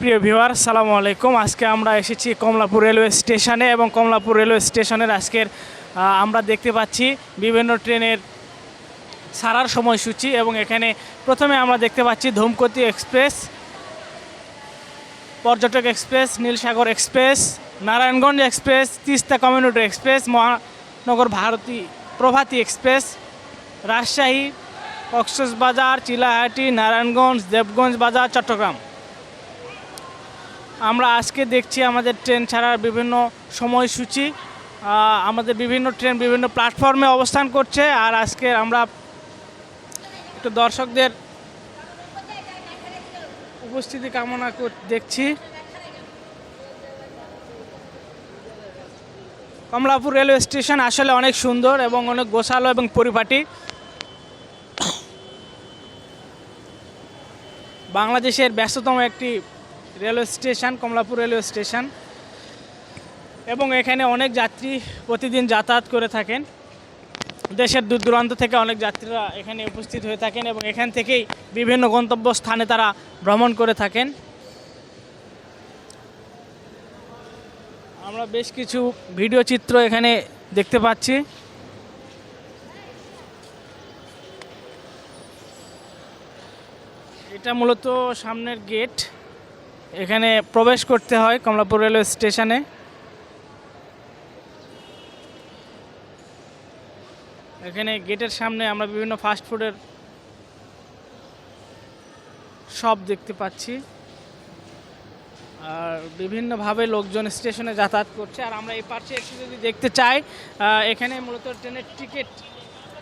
প্রিয় ভিউয়ার সালামু আলাইকুম। আজকে আমরা এসেছি কমলাপুর রেলওয়ে স্টেশনে এবং কমলাপুর রেলওয়ে স্টেশনের আজকের আমরা দেখতে পাচ্ছি বিভিন্ন ট্রেনের ছাড়ার সময়সূচি এবং এখানে প্রথমে আমরা দেখতে পাচ্ছি Dhumketu express, Parjatak express, Nilsagar express, Narayanganj express, Tista commuter express, Mohanagar ভারতী প্রভাতী এক্সপ্রেস, রাজশাহী কক্সবাজার, চিলাহাটি, নারায়ণগঞ্জ, দেবগঞ্জ বাজার, চট্টগ্রাম। আমরা আজকে দেখছি আমাদের ট্রেন ছাড়ার বিভিন্ন সময়সূচি আমাদের বিভিন্ন ট্রেন বিভিন্ন প্ল্যাটফর্মে অবস্থান করছে আর আজকে আমরা একটু দর্শকদের উপস্থিতি কামনা দেখছি। কমলাপুর রেলওয়ে স্টেশন আসলে অনেক সুন্দর এবং অনেক গোছালো এবং পরিপাটি। বাংলাদেশের ব্যস্ততম একটি railway station, Kamalapur railway station. এবং এখানে অনেক যাত্রী প্রতিদিন যাতায়াত করে থাকেন। দেশের দূর দূরান্ত থেকে অনেক যাত্রীরা এখানে উপস্থিত হয়ে থাকেন এবং এখান থেকেই বিভিন্ন গন্তব্য স্থানে তারা ভ্রমণ করে থাকেন। আমরা বেশ কিছু ভিডিও চিত্র এখানে দেখতে পাচ্ছি। এটা মূলত সামনের গেট। এখানে প্রবেশ করতে হয় কমলাপুর রেলওয়ে স্টেশনে। এখানে গেটের সামনে আমরা বিভিন্ন ফাস্ট ফুডের শপ দেখতে পাচ্ছি। আর বিভিন্নভাবে লোকজন স্টেশনে যাতায়াত করছে। আর আমরা এই পাশে একটু যদি দেখতে চাই এখানে মূলত ট্রেনের টিকিট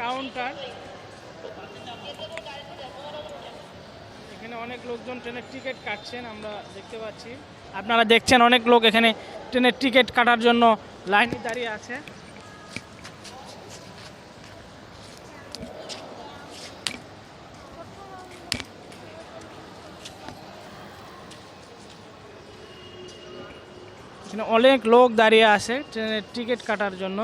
কাউন্টার। এখানে অনেক লোকজন ট্রেনের টিকিট কাটছেন, আমরা দেখতে পাচ্ছি। আপনারা দেখছেন অনেক লোক এখানে ট্রেনের টিকিট কাটার জন্য লাইনে দাঁড়িয়ে আছে। এখানে অনেক লোক দাঁড়িয়ে আছে ট্রেনের টিকিট কাটার জন্য।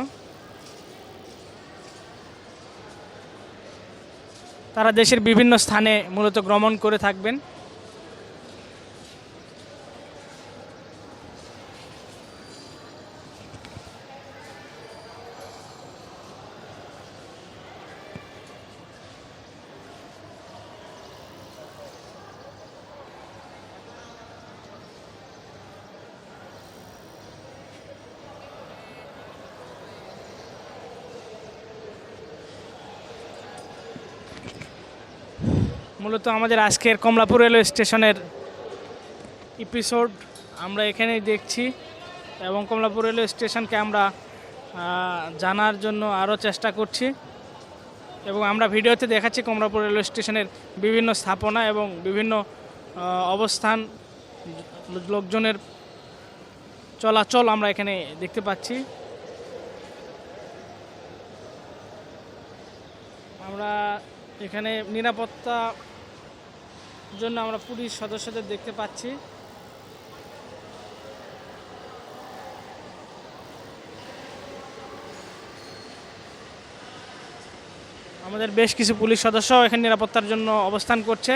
তারা দেশের বিভিন্ন স্থানে মূলত ভ্রমণ করে থাকবেন। মূলত আমাদের আজকের কমলাপুর রেলওয়ে স্টেশনের এপিসোড আমরা এখানেই দেখছি এবং কমলাপুর রেলওয়ে স্টেশনকে আমরা জানার জন্য আরও চেষ্টা করছি এবং আমরা ভিডিওতে দেখাচ্ছি কমলাপুর রেলওয়ে স্টেশনের বিভিন্ন স্থাপনা এবং বিভিন্ন অবস্থান, লোকজনের চলাচল আমরা এখানে দেখতে পাচ্ছি। আমরা এখানে নিরাপত্তা জন্য আমরা পুলিশ সদস্যদের দেখতে পাচ্ছি। আমাদের বেশ কিছু পুলিশ সদস্য এখানে নিরাপত্তার জন্য অবস্থান করছে।